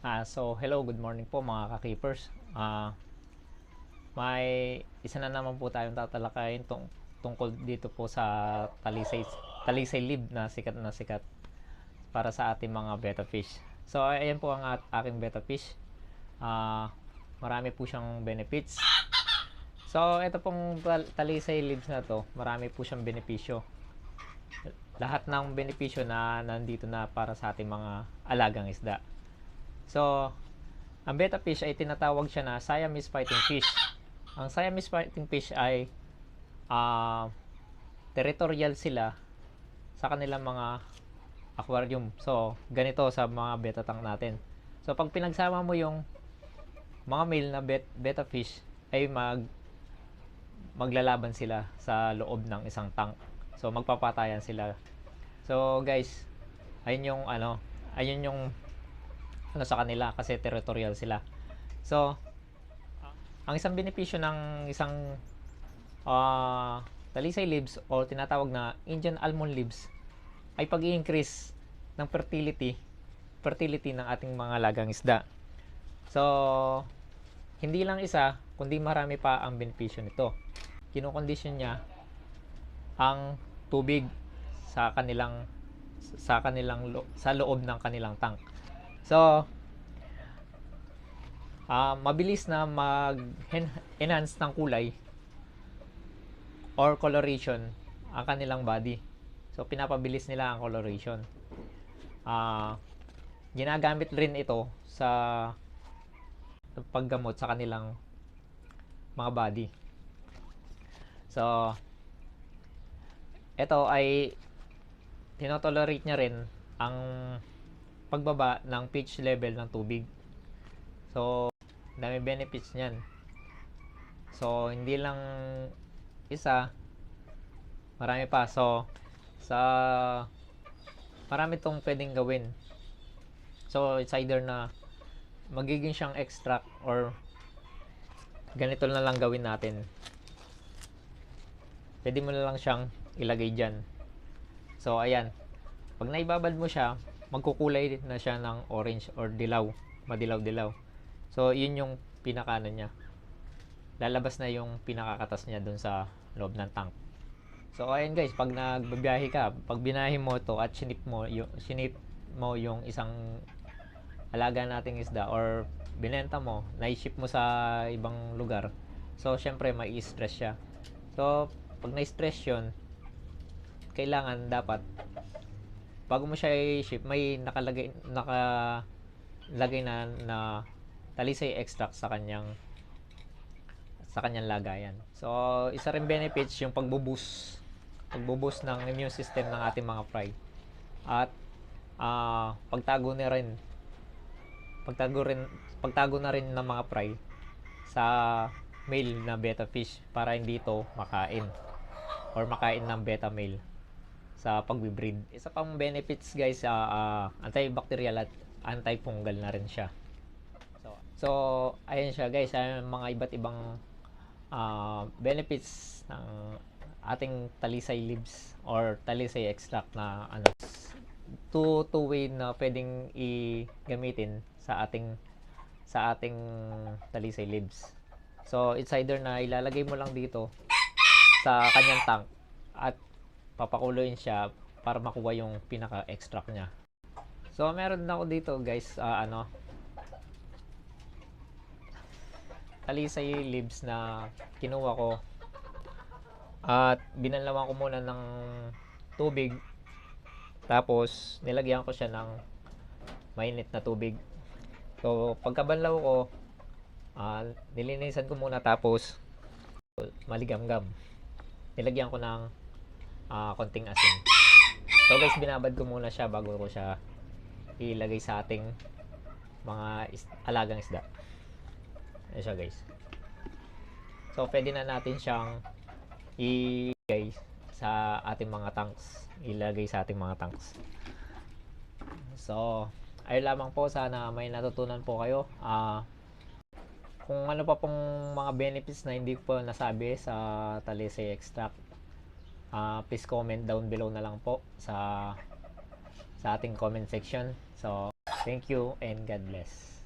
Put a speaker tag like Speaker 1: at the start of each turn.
Speaker 1: Ah, so hello, good morning po mga ka-keepers. Ah, may isa na naman po tayong tatalakayin tung tungkol dito po sa Talisay Talisay Lib na sikat na sikat para sa ating mga betta fish. So ayan po ang aking betta fish. Ah, marami po siyang benefits. So ito pong tal- Talisay Libs na to, marami po siyang benepisyo. Lahat ng benepisyo na nandito na para sa ating mga alagang isda. So, ang betta fish ay tinatawag siya na Siamese fighting fish. Ang Siamese fighting fish ay ah territorial sila sa kanilang mga aquarium. So, ganito sa mga betta tank natin. So, pag pinagsama mo yung mga male na bet, betta fish ay mag maglalaban sila sa loob ng isang tank. So, magpapatayan sila. So, guys, ayun yung ano, ayun yung ano sa kanila kasi territorial sila. So, ang isang benepisyo ng isang ah talisay leaves o tinatawag na Indian almond leaves ay pag increase ng fertility fertility ng ating mga lagang isda. So, hindi lang isa, kundi marami pa ang benepisyo nito. Kinokondisyon niya ang tubig sa kanilang sa kanilang sa loob ng kanilang tank. So, ah mabilis na mag-enhance ng kulay or coloration ang kanilang body. So, pinapabilis nila ang coloration. Ah, ginagamit rin ito sa paggamot sa kanilang mga body. So, ito ay tinotolerate niya rin ang pagbaba ng pH level ng tubig. So, dami benefits niyan. So, hindi lang isa, marami pa. So, sa marami tong pwedeng gawin. So, it's either na magiging siyang extract or ganito na lang gawin natin. Pwede mo na lang siyang ilagay dyan. So, ayan. Pag naibabad mo siya, magkukulay na siya ng orange or dilaw. Madilaw-dilaw. So, yun yung pinakano niya. Lalabas na yung pinakakatas niya dun sa loob ng tank. So, ayan guys, pag nagbabiyahe ka, pag binahe mo to at sinip mo, yung, sinip mo yung isang alaga nating isda or binenta mo, na-ship mo sa ibang lugar. So, syempre, may stress siya. So, pag na-stress yun, kailangan dapat bago mo siya i-ship, may nakalagay nakalagay na na talisay extract sa kanyang sa kanyang lagayan. So, isa rin benefits yung pagbubus pagbubus ng immune system ng ating mga fry. At ah pagtago na rin pagtago rin pagtago na rin ng mga fry sa male na betta fish para hindi ito makain or makain ng beta male sa pagbibreed. Isa pang benefits guys, ah ah, antibacterial at antifungal na rin siya. So, so ayan siya guys, ayan mga iba't ibang ah, benefits ng ating talisay leaves or talisay extract na ano two two way na pwedeng i-gamitin sa ating sa ating talisay leaves. So it's either na ilalagay mo lang dito sa kanyang tank at papakuloyin siya para makuha yung pinaka-extract niya. So meron na ako dito guys, ah, ano talisay leaves na kinuha ko. At binalawan ko muna ng tubig. Tapos nilagyan ko siya ng mainit na tubig. So pagkabanlaw ko ah, nilinisan ko muna tapos maligamgam. Nilagyan ko ng ah, konting asin. So guys binabad ko muna siya bago ko siya ilagay sa ating mga is- alagang isda. Ayan siya guys. So pwede na natin siyang ilagay sa ating mga tanks. Ilagay sa ating mga tanks. So ayun lamang po. Sana may natutunan po kayo. Ah kung ano pa pong mga benefits na hindi ko pa nasabi sa Talisay Extract ah please comment down below na lang po sa sa ating comment section. So thank you and God bless